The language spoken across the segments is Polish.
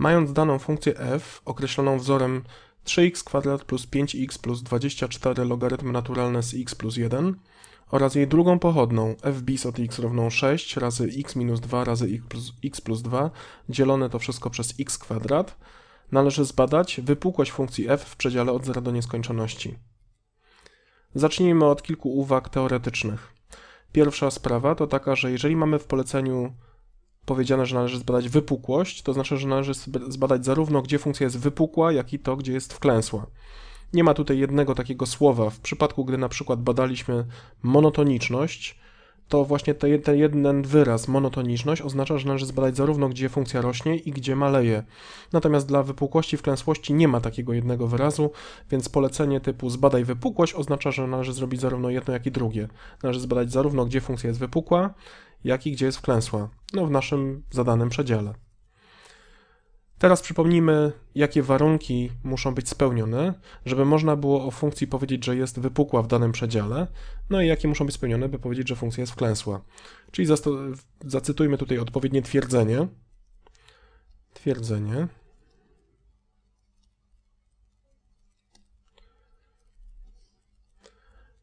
Mając daną funkcję f określoną wzorem 3x plus 5x plus 24 logarytm naturalny z x plus 1 oraz jej drugą pochodną f bis od x równą 6 razy x minus 2 razy x plus, x plus 2 dzielone to wszystko przez x kwadrat, należy zbadać wypukłość funkcji f w przedziale od 0 do nieskończoności. Zacznijmy od kilku uwag teoretycznych. Pierwsza sprawa to taka, że jeżeli mamy w poleceniu powiedziane, że należy zbadać wypukłość, to znaczy, że należy zbadać zarówno gdzie funkcja jest wypukła, jak i to, gdzie jest wklęsła. Nie ma tutaj jednego takiego słowa. W przypadku, gdy na przykład badaliśmy monotoniczność, to właśnie ten, jeden wyraz, monotoniczność, oznacza, że należy zbadać zarówno gdzie funkcja rośnie i gdzie maleje. Natomiast dla wypukłości wklęsłości nie ma takiego jednego wyrazu, więc polecenie typu zbadaj wypukłość oznacza, że należy zrobić zarówno jedno, jak i drugie. Należy zbadać zarówno gdzie funkcja jest wypukła, jak i gdzie jest wklęsła. No w naszym zadanym przedziale. Teraz przypomnijmy, jakie warunki muszą być spełnione, żeby można było o funkcji powiedzieć, że jest wypukła w danym przedziale, no i jakie muszą być spełnione, by powiedzieć, że funkcja jest wklęsła. Czyli zacytujmy tutaj odpowiednie twierdzenie. Twierdzenie.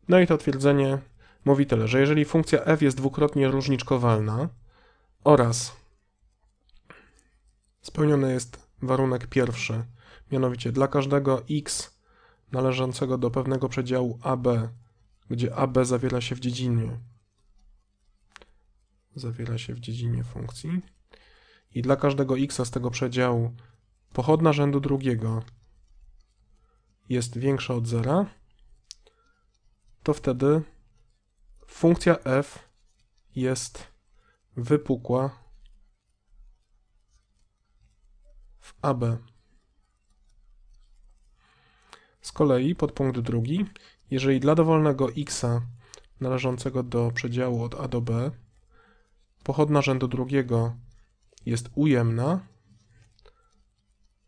No i to twierdzenie mówi tyle, że jeżeli funkcja f jest dwukrotnie różniczkowalna oraz Spełniony jest warunek pierwszy, mianowicie dla każdego x należącego do pewnego przedziału AB, gdzie AB zawiera się w dziedzinie, zawiera się w dziedzinie funkcji i dla każdego x z tego przedziału pochodna rzędu drugiego jest większa od zera, to wtedy funkcja f jest wypukła w AB. Z kolei podpunkt drugi, jeżeli dla dowolnego x należącego do przedziału od A do B pochodna rzędu drugiego jest ujemna,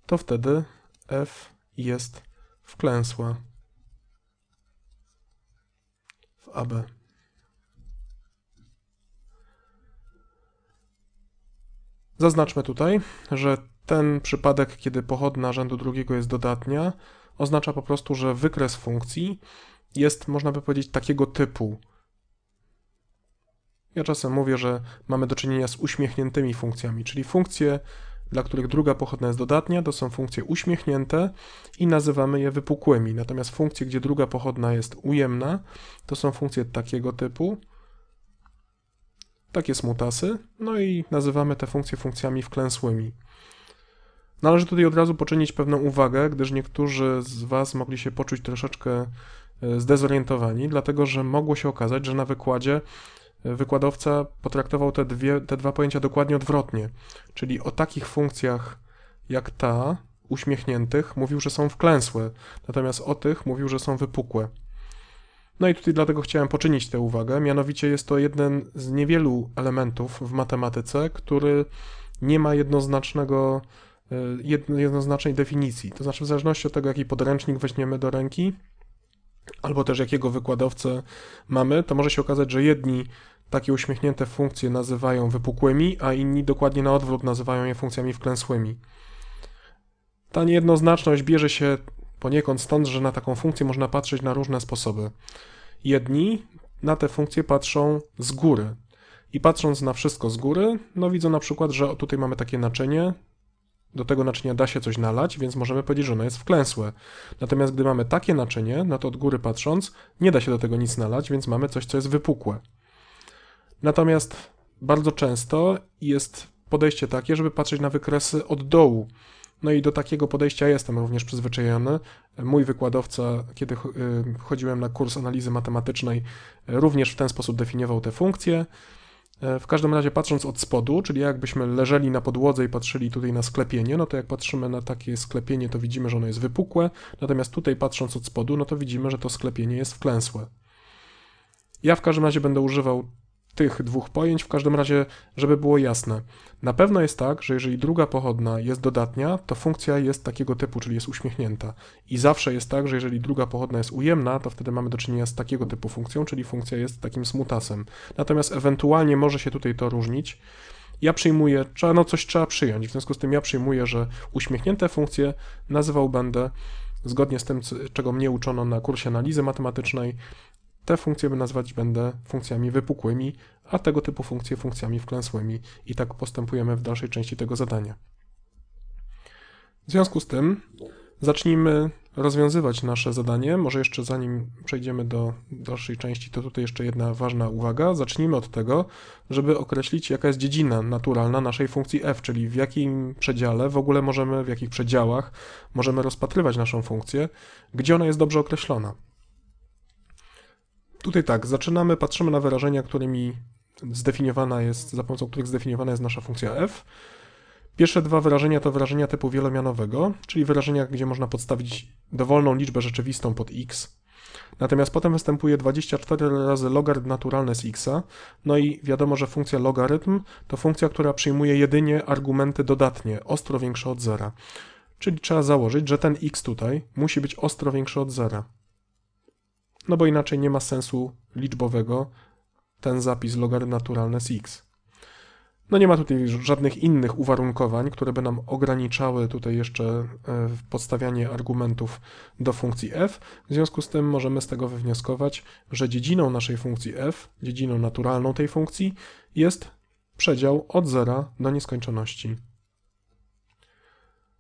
to wtedy f jest wklęsła w AB. Zaznaczmy tutaj, że ten przypadek, kiedy pochodna rzędu drugiego jest dodatnia, oznacza po prostu, że wykres funkcji jest, można by powiedzieć, takiego typu. Ja czasem mówię, że mamy do czynienia z uśmiechniętymi funkcjami, czyli funkcje, dla których druga pochodna jest dodatnia, to są funkcje uśmiechnięte i nazywamy je wypukłymi. Natomiast funkcje, gdzie druga pochodna jest ujemna, to są funkcje takiego typu, takie smutasy, no i nazywamy te funkcje funkcjami wklęsłymi. Należy tutaj od razu poczynić pewną uwagę, gdyż niektórzy z Was mogli się poczuć troszeczkę e, zdezorientowani, dlatego że mogło się okazać, że na wykładzie e, wykładowca potraktował te, dwie, te dwa pojęcia dokładnie odwrotnie. Czyli o takich funkcjach jak ta, uśmiechniętych, mówił, że są wklęsłe, natomiast o tych mówił, że są wypukłe. No i tutaj dlatego chciałem poczynić tę uwagę, mianowicie jest to jeden z niewielu elementów w matematyce, który nie ma jednoznacznego jednoznacznej definicji. To znaczy, w zależności od tego, jaki podręcznik weźmiemy do ręki, albo też jakiego wykładowcę mamy, to może się okazać, że jedni takie uśmiechnięte funkcje nazywają wypukłymi, a inni dokładnie na odwrót nazywają je funkcjami wklęsłymi. Ta niejednoznaczność bierze się poniekąd stąd, że na taką funkcję można patrzeć na różne sposoby. Jedni na te funkcje patrzą z góry. I patrząc na wszystko z góry, no widzą na przykład, że tutaj mamy takie naczynie, do tego naczynia da się coś nalać, więc możemy powiedzieć, że ono jest wklęsłe. Natomiast gdy mamy takie naczynie, no to od góry patrząc, nie da się do tego nic nalać, więc mamy coś, co jest wypukłe. Natomiast bardzo często jest podejście takie, żeby patrzeć na wykresy od dołu. No i do takiego podejścia jestem również przyzwyczajony. Mój wykładowca, kiedy y, chodziłem na kurs analizy matematycznej, również w ten sposób definiował te funkcje. E, w każdym razie patrząc od spodu, czyli jakbyśmy leżeli na podłodze i patrzyli tutaj na sklepienie, no to jak patrzymy na takie sklepienie, to widzimy, że ono jest wypukłe, natomiast tutaj patrząc od spodu, no to widzimy, że to sklepienie jest wklęsłe. Ja w każdym razie będę używał tych dwóch pojęć, w każdym razie, żeby było jasne. Na pewno jest tak, że jeżeli druga pochodna jest dodatnia, to funkcja jest takiego typu, czyli jest uśmiechnięta. I zawsze jest tak, że jeżeli druga pochodna jest ujemna, to wtedy mamy do czynienia z takiego typu funkcją, czyli funkcja jest takim smutasem. Natomiast ewentualnie może się tutaj to różnić. ja przyjmuję, no coś trzeba przyjąć, w związku z tym ja przyjmuję, że uśmiechnięte funkcje nazywał będę, zgodnie z tym, czego mnie uczono na kursie analizy matematycznej, te funkcje nazywać będę funkcjami wypukłymi, a tego typu funkcje funkcjami wklęsłymi i tak postępujemy w dalszej części tego zadania. W związku z tym zacznijmy rozwiązywać nasze zadanie. Może jeszcze zanim przejdziemy do dalszej części, to tutaj jeszcze jedna ważna uwaga. Zacznijmy od tego, żeby określić, jaka jest dziedzina naturalna naszej funkcji f, czyli w jakim przedziale w ogóle możemy, w jakich przedziałach możemy rozpatrywać naszą funkcję, gdzie ona jest dobrze określona. Tutaj tak, zaczynamy, patrzymy na wyrażenia, którymi zdefiniowana jest, za pomocą których zdefiniowana jest nasza funkcja f. Pierwsze dwa wyrażenia to wyrażenia typu wielomianowego, czyli wyrażenia, gdzie można podstawić dowolną liczbę rzeczywistą pod x. Natomiast potem występuje 24 razy logarytm naturalny z x, no i wiadomo, że funkcja logarytm to funkcja, która przyjmuje jedynie argumenty dodatnie, ostro większe od zera. Czyli trzeba założyć, że ten x tutaj musi być ostro większy od zera. No bo inaczej nie ma sensu liczbowego ten zapis logarytm naturalny z x. No nie ma tutaj żadnych innych uwarunkowań, które by nam ograniczały tutaj jeszcze e, podstawianie argumentów do funkcji f. W związku z tym możemy z tego wywnioskować, że dziedziną naszej funkcji f, dziedziną naturalną tej funkcji jest przedział od zera do nieskończoności.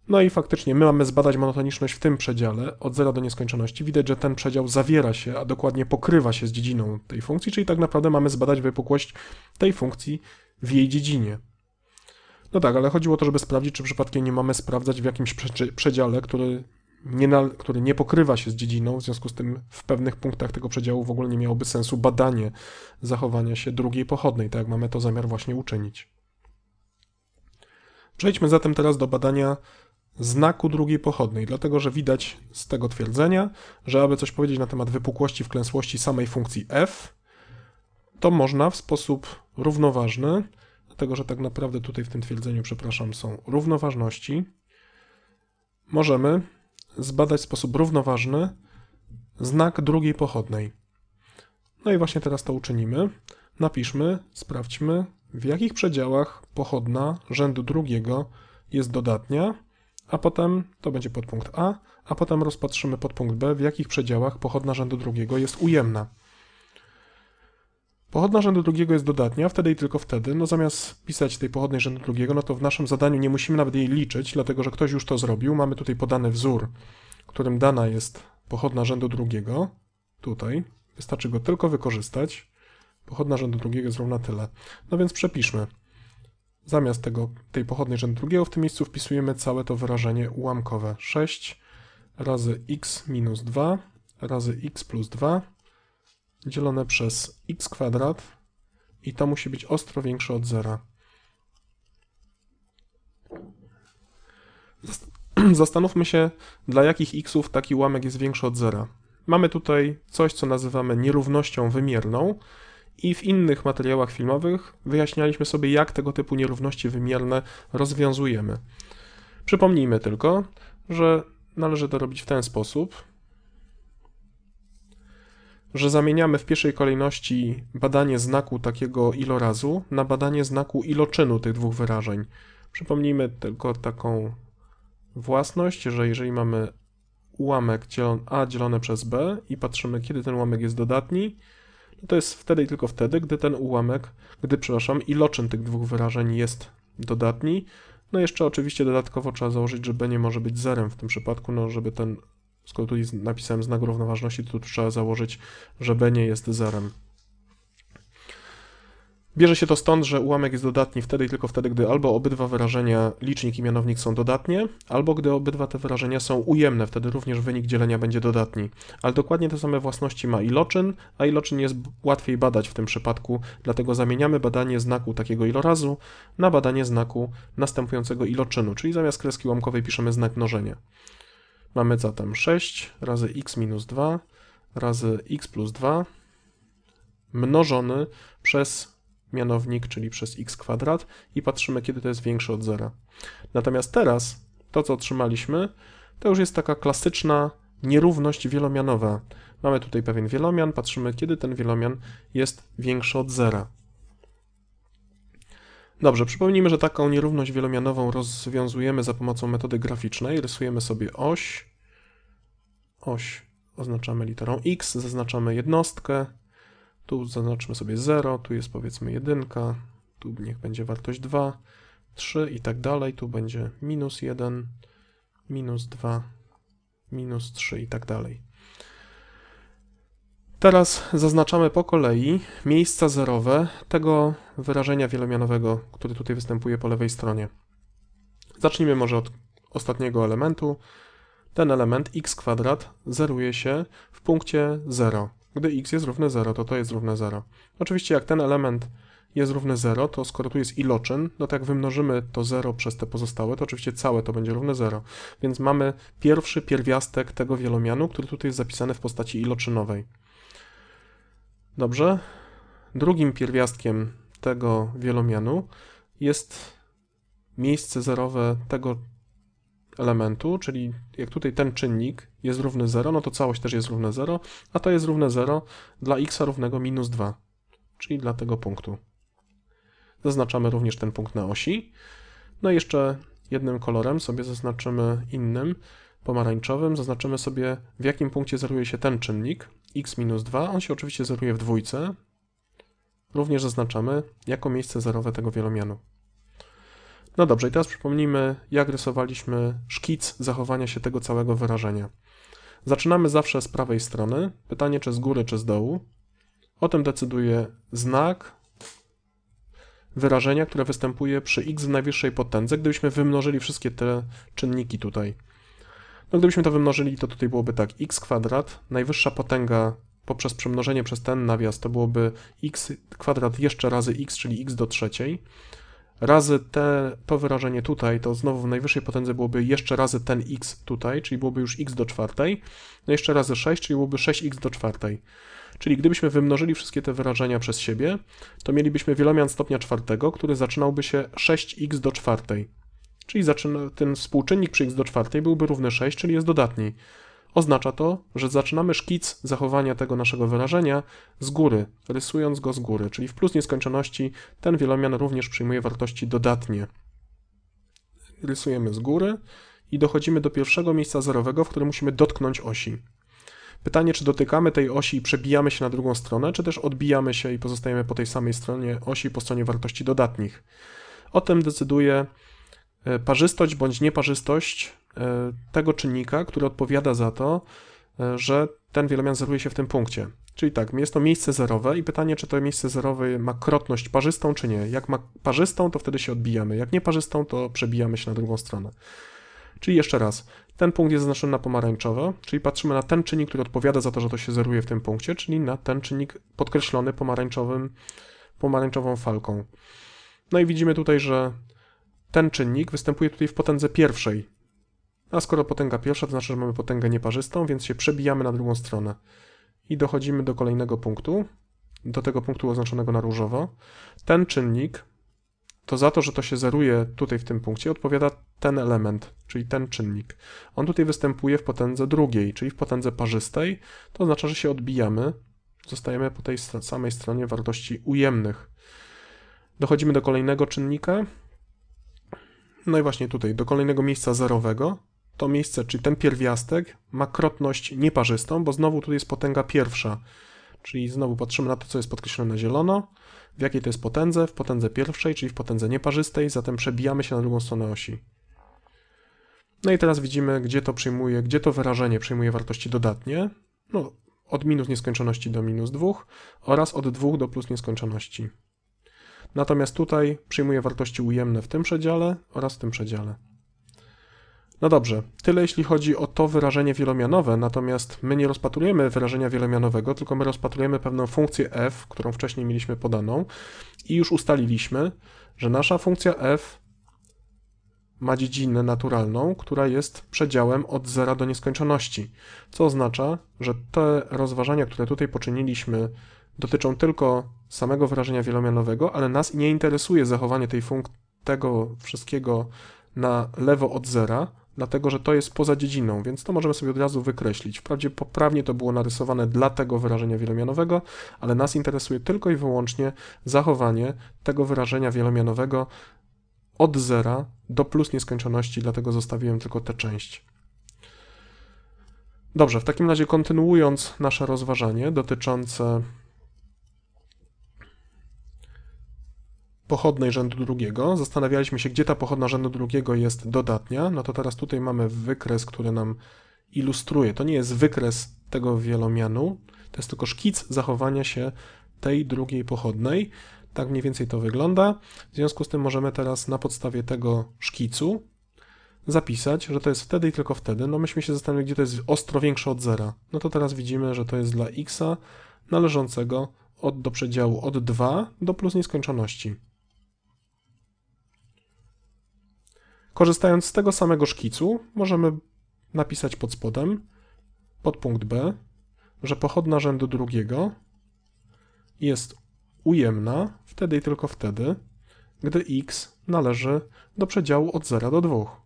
No i faktycznie my mamy zbadać monotoniczność w tym przedziale od zera do nieskończoności. Widać, że ten przedział zawiera się, a dokładnie pokrywa się z dziedziną tej funkcji, czyli tak naprawdę mamy zbadać wypukłość tej funkcji w jej dziedzinie. No tak, ale chodziło o to, żeby sprawdzić, czy przypadkiem nie mamy sprawdzać w jakimś przedziale, który nie, na, który nie pokrywa się z dziedziną, w związku z tym w pewnych punktach tego przedziału w ogóle nie miałoby sensu badanie zachowania się drugiej pochodnej, tak jak mamy to zamiar właśnie uczynić. Przejdźmy zatem teraz do badania znaku drugiej pochodnej, dlatego że widać z tego twierdzenia, że aby coś powiedzieć na temat wypukłości wklęsłości samej funkcji f, to można w sposób równoważny, dlatego że tak naprawdę tutaj w tym twierdzeniu, przepraszam, są równoważności, możemy zbadać w sposób równoważny znak drugiej pochodnej. No i właśnie teraz to uczynimy. Napiszmy, sprawdźmy, w jakich przedziałach pochodna rzędu drugiego jest dodatnia, a potem to będzie podpunkt A, a potem rozpatrzymy podpunkt B, w jakich przedziałach pochodna rzędu drugiego jest ujemna. Pochodna rzędu drugiego jest dodatnia, wtedy i tylko wtedy. No zamiast pisać tej pochodnej rzędu drugiego, no to w naszym zadaniu nie musimy nawet jej liczyć, dlatego że ktoś już to zrobił. Mamy tutaj podany wzór, którym dana jest pochodna rzędu drugiego. Tutaj. Wystarczy go tylko wykorzystać. Pochodna rzędu drugiego jest równa tyle. No więc przepiszmy. Zamiast tego, tej pochodnej rzędu drugiego w tym miejscu wpisujemy całe to wyrażenie ułamkowe. 6 razy x minus 2 razy x plus 2 dzielone przez x kwadrat i to musi być ostro większe od zera. Zastanówmy się, dla jakich xów taki ułamek jest większy od zera. Mamy tutaj coś, co nazywamy nierównością wymierną i w innych materiałach filmowych wyjaśnialiśmy sobie, jak tego typu nierówności wymierne rozwiązujemy. Przypomnijmy tylko, że należy to robić w ten sposób, że zamieniamy w pierwszej kolejności badanie znaku takiego ilorazu na badanie znaku iloczynu tych dwóch wyrażeń. Przypomnijmy tylko taką własność, że jeżeli mamy ułamek A dzielone przez B i patrzymy, kiedy ten ułamek jest dodatni, no to jest wtedy i tylko wtedy, gdy ten ułamek, gdy, przepraszam, iloczyn tych dwóch wyrażeń jest dodatni. No jeszcze oczywiście dodatkowo trzeba założyć, że B nie może być zerem w tym przypadku, no żeby ten skoro tu napisałem znak równoważności, to tu trzeba założyć, że b nie jest zerem. Bierze się to stąd, że ułamek jest dodatni wtedy i tylko wtedy, gdy albo obydwa wyrażenia, licznik i mianownik są dodatnie, albo gdy obydwa te wyrażenia są ujemne, wtedy również wynik dzielenia będzie dodatni. Ale dokładnie te same własności ma iloczyn, a iloczyn jest łatwiej badać w tym przypadku, dlatego zamieniamy badanie znaku takiego ilorazu na badanie znaku następującego iloczynu, czyli zamiast kreski ułamkowej piszemy znak mnożenia. Mamy zatem 6 razy x minus 2 razy x plus 2 mnożony przez mianownik, czyli przez x kwadrat i patrzymy, kiedy to jest większe od zera. Natomiast teraz to, co otrzymaliśmy, to już jest taka klasyczna nierówność wielomianowa. Mamy tutaj pewien wielomian, patrzymy, kiedy ten wielomian jest większy od zera. Dobrze, przypomnijmy, że taką nierówność wielomianową rozwiązujemy za pomocą metody graficznej. Rysujemy sobie oś. Oś oznaczamy literą x, zaznaczamy jednostkę. Tu zaznaczmy sobie 0, tu jest powiedzmy 1, tu niech będzie wartość 2, 3 i tak dalej. Tu będzie minus 1, minus 2, minus 3 i tak dalej. Teraz zaznaczamy po kolei miejsca zerowe tego wyrażenia wielomianowego, który tutaj występuje po lewej stronie. Zacznijmy może od ostatniego elementu. Ten element x kwadrat zeruje się w punkcie 0. Gdy x jest równe 0, to to jest równe 0. Oczywiście jak ten element jest równe 0, to skoro tu jest iloczyn, no to jak wymnożymy to 0 przez te pozostałe, to oczywiście całe to będzie równe 0. Więc mamy pierwszy pierwiastek tego wielomianu, który tutaj jest zapisany w postaci iloczynowej. Dobrze. Drugim pierwiastkiem tego wielomianu jest miejsce zerowe tego elementu, czyli jak tutaj ten czynnik jest równy 0, no to całość też jest równa 0, a to jest równe 0 dla x równego minus 2, czyli dla tego punktu. Zaznaczamy również ten punkt na osi. No i jeszcze jednym kolorem sobie zaznaczymy innym, pomarańczowym, zaznaczymy sobie w jakim punkcie zeruje się ten czynnik, x minus 2, on się oczywiście zeruje w dwójce. Również zaznaczamy jako miejsce zerowe tego wielomianu. No dobrze, i teraz przypomnijmy, jak rysowaliśmy szkic zachowania się tego całego wyrażenia. Zaczynamy zawsze z prawej strony. Pytanie, czy z góry, czy z dołu. O tym decyduje znak wyrażenia, które występuje przy x w najwyższej potędze, gdybyśmy wymnożyli wszystkie te czynniki tutaj. No gdybyśmy to wymnożyli, to tutaj byłoby tak, x kwadrat, najwyższa potęga poprzez przemnożenie przez ten nawias to byłoby x kwadrat jeszcze razy x, czyli x do trzeciej, razy te, to wyrażenie tutaj, to znowu w najwyższej potędze byłoby jeszcze razy ten x tutaj, czyli byłoby już x do czwartej, no jeszcze razy 6, czyli byłoby 6x do czwartej. Czyli gdybyśmy wymnożyli wszystkie te wyrażenia przez siebie, to mielibyśmy wielomian stopnia czwartego, który zaczynałby się 6x do czwartej. Czyli zaczyna, ten współczynnik przy x do czwartej byłby równy 6, czyli jest dodatni. Oznacza to, że zaczynamy szkic zachowania tego naszego wyrażenia z góry, rysując go z góry, czyli w plus nieskończoności ten wielomian również przyjmuje wartości dodatnie. Rysujemy z góry i dochodzimy do pierwszego miejsca zerowego, w którym musimy dotknąć osi. Pytanie, czy dotykamy tej osi i przebijamy się na drugą stronę, czy też odbijamy się i pozostajemy po tej samej stronie osi, po stronie wartości dodatnich. O tym decyduje parzystość bądź nieparzystość e, tego czynnika, który odpowiada za to, e, że ten wielomian zeruje się w tym punkcie. Czyli tak, jest to miejsce zerowe i pytanie, czy to miejsce zerowe ma krotność parzystą, czy nie. Jak ma parzystą, to wtedy się odbijamy. Jak nie parzystą, to przebijamy się na drugą stronę. Czyli jeszcze raz, ten punkt jest zaznaczony na pomarańczowo, czyli patrzymy na ten czynnik, który odpowiada za to, że to się zeruje w tym punkcie, czyli na ten czynnik podkreślony pomarańczowym, pomarańczową falką. No i widzimy tutaj, że ten czynnik występuje tutaj w potędze pierwszej. A skoro potęga pierwsza, to znaczy, że mamy potęgę nieparzystą, więc się przebijamy na drugą stronę. I dochodzimy do kolejnego punktu, do tego punktu oznaczonego na różowo. Ten czynnik to za to, że to się zeruje tutaj w tym punkcie, odpowiada ten element, czyli ten czynnik. On tutaj występuje w potędze drugiej, czyli w potędze parzystej, to oznacza, że się odbijamy, zostajemy po tej samej stronie wartości ujemnych. Dochodzimy do kolejnego czynnika, no i właśnie tutaj, do kolejnego miejsca zerowego. To miejsce, czyli ten pierwiastek, ma krotność nieparzystą, bo znowu tu jest potęga pierwsza, czyli znowu patrzymy na to, co jest podkreślone zielono, w jakiej to jest potędze? W potędze pierwszej, czyli w potędze nieparzystej, zatem przebijamy się na drugą stronę osi. No i teraz widzimy, gdzie to przyjmuje, gdzie to wyrażenie przyjmuje wartości dodatnie. No, od minus nieskończoności do minus 2 oraz od 2 do plus nieskończoności. Natomiast tutaj przyjmuje wartości ujemne w tym przedziale oraz w tym przedziale. No dobrze, tyle jeśli chodzi o to wyrażenie wielomianowe, natomiast my nie rozpatrujemy wyrażenia wielomianowego, tylko my rozpatrujemy pewną funkcję f, którą wcześniej mieliśmy podaną i już ustaliliśmy, że nasza funkcja f ma dziedzinę naturalną, która jest przedziałem od zera do nieskończoności, co oznacza, że te rozważania, które tutaj poczyniliśmy, dotyczą tylko samego wyrażenia wielomianowego, ale nas nie interesuje zachowanie tej funkcji, tego wszystkiego na lewo od zera, dlatego że to jest poza dziedziną, więc to możemy sobie od razu wykreślić. Wprawdzie poprawnie to było narysowane dla tego wyrażenia wielomianowego, ale nas interesuje tylko i wyłącznie zachowanie tego wyrażenia wielomianowego od zera do plus nieskończoności, dlatego zostawiłem tylko tę część. Dobrze, w takim razie kontynuując nasze rozważanie dotyczące pochodnej rzędu drugiego, zastanawialiśmy się, gdzie ta pochodna rzędu drugiego jest dodatnia, no to teraz tutaj mamy wykres, który nam ilustruje. To nie jest wykres tego wielomianu, to jest tylko szkic zachowania się tej drugiej pochodnej. Tak mniej więcej to wygląda. W związku z tym możemy teraz na podstawie tego szkicu zapisać, że to jest wtedy i tylko wtedy. No myśmy się zastanawiali, gdzie to jest ostro większe od zera. No to teraz widzimy, że to jest dla x należącego od, do przedziału od 2 do plus nieskończoności. Korzystając z tego samego szkicu, możemy napisać pod spodem, pod punkt B, że pochodna rzędu drugiego jest ujemna wtedy i tylko wtedy, gdy x należy do przedziału od 0 do 2.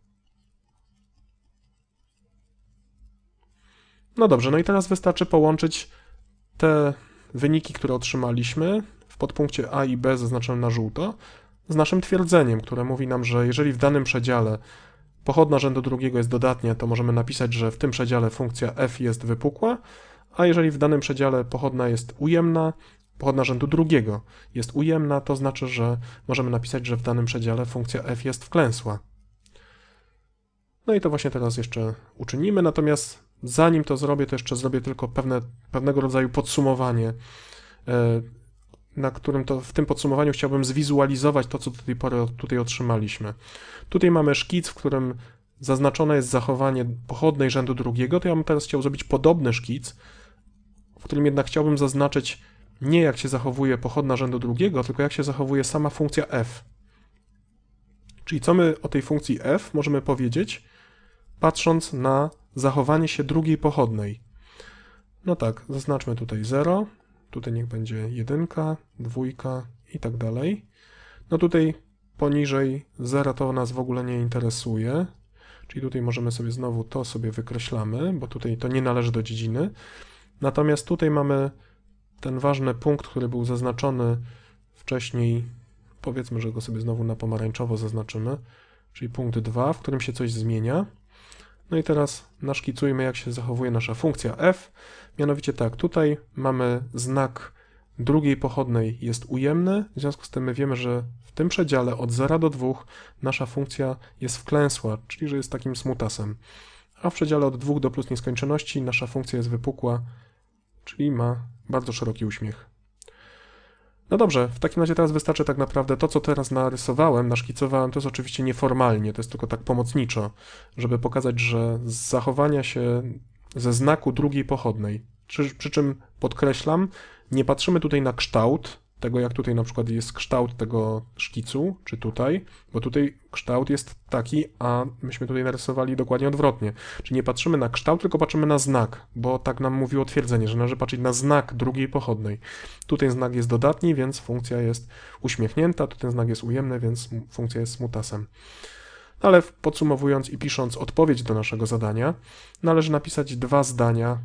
No dobrze, no i teraz wystarczy połączyć te wyniki, które otrzymaliśmy w podpunkcie A i B zaznaczonym na żółto, z naszym twierdzeniem, które mówi nam, że jeżeli w danym przedziale pochodna rzędu drugiego jest dodatnia, to możemy napisać, że w tym przedziale funkcja f jest wypukła, a jeżeli w danym przedziale pochodna jest ujemna, pochodna rzędu drugiego jest ujemna, to znaczy, że możemy napisać, że w danym przedziale funkcja f jest wklęsła. No i to właśnie teraz jeszcze uczynimy, natomiast zanim to zrobię, to jeszcze zrobię tylko pewne, pewnego rodzaju podsumowanie e, na którym to w tym podsumowaniu chciałbym zwizualizować to, co do tej pory tutaj otrzymaliśmy. Tutaj mamy szkic, w którym zaznaczone jest zachowanie pochodnej rzędu drugiego, to ja bym teraz chciał zrobić podobny szkic, w którym jednak chciałbym zaznaczyć nie jak się zachowuje pochodna rzędu drugiego, tylko jak się zachowuje sama funkcja f. Czyli co my o tej funkcji f możemy powiedzieć, patrząc na zachowanie się drugiej pochodnej. No tak, zaznaczmy tutaj 0, Tutaj niech będzie jedynka, dwójka i tak dalej. No tutaj poniżej zera to nas w ogóle nie interesuje. Czyli tutaj możemy sobie znowu to sobie wykreślamy, bo tutaj to nie należy do dziedziny. Natomiast tutaj mamy ten ważny punkt, który był zaznaczony wcześniej. Powiedzmy, że go sobie znowu na pomarańczowo zaznaczymy, czyli punkt 2, w którym się coś zmienia. No i teraz naszkicujmy, jak się zachowuje nasza funkcja f. Mianowicie tak, tutaj mamy znak drugiej pochodnej jest ujemny, w związku z tym my wiemy, że w tym przedziale od 0 do 2 nasza funkcja jest wklęsła, czyli że jest takim smutasem. A w przedziale od 2 do plus nieskończoności nasza funkcja jest wypukła, czyli ma bardzo szeroki uśmiech. No dobrze, w takim razie teraz wystarczy tak naprawdę to, co teraz narysowałem, naszkicowałem, to jest oczywiście nieformalnie, to jest tylko tak pomocniczo, żeby pokazać, że z zachowania się ze znaku drugiej pochodnej, przy, przy czym podkreślam, nie patrzymy tutaj na kształt, tego jak tutaj na przykład jest kształt tego szkicu, czy tutaj, bo tutaj kształt jest taki, a myśmy tutaj narysowali dokładnie odwrotnie. Czyli nie patrzymy na kształt, tylko patrzymy na znak, bo tak nam mówiło twierdzenie, że należy patrzeć na znak drugiej pochodnej. Tutaj znak jest dodatni, więc funkcja jest uśmiechnięta, tu ten znak jest ujemny, więc funkcja jest smutasem. Ale podsumowując i pisząc odpowiedź do naszego zadania, należy napisać dwa zdania,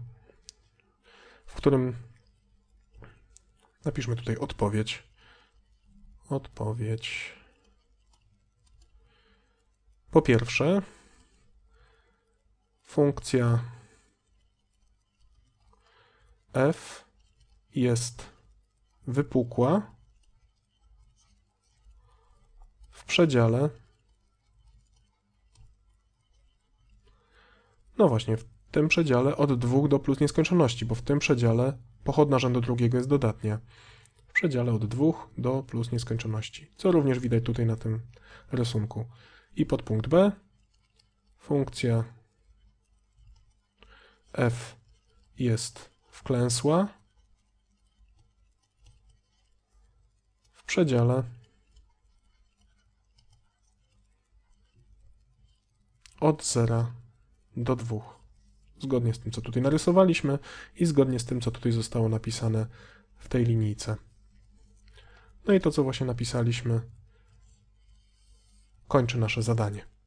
w którym Napiszmy tutaj odpowiedź. Odpowiedź. Po pierwsze, funkcja f jest wypukła w przedziale. No właśnie, w tym przedziale od 2 do plus nieskończoności, bo w tym przedziale Pochodna rzędu drugiego jest dodatnia w przedziale od 2 do plus nieskończoności, co również widać tutaj na tym rysunku. I podpunkt B funkcja f jest wklęsła w przedziale od 0 do 2 zgodnie z tym, co tutaj narysowaliśmy i zgodnie z tym, co tutaj zostało napisane w tej linijce. No i to, co właśnie napisaliśmy, kończy nasze zadanie.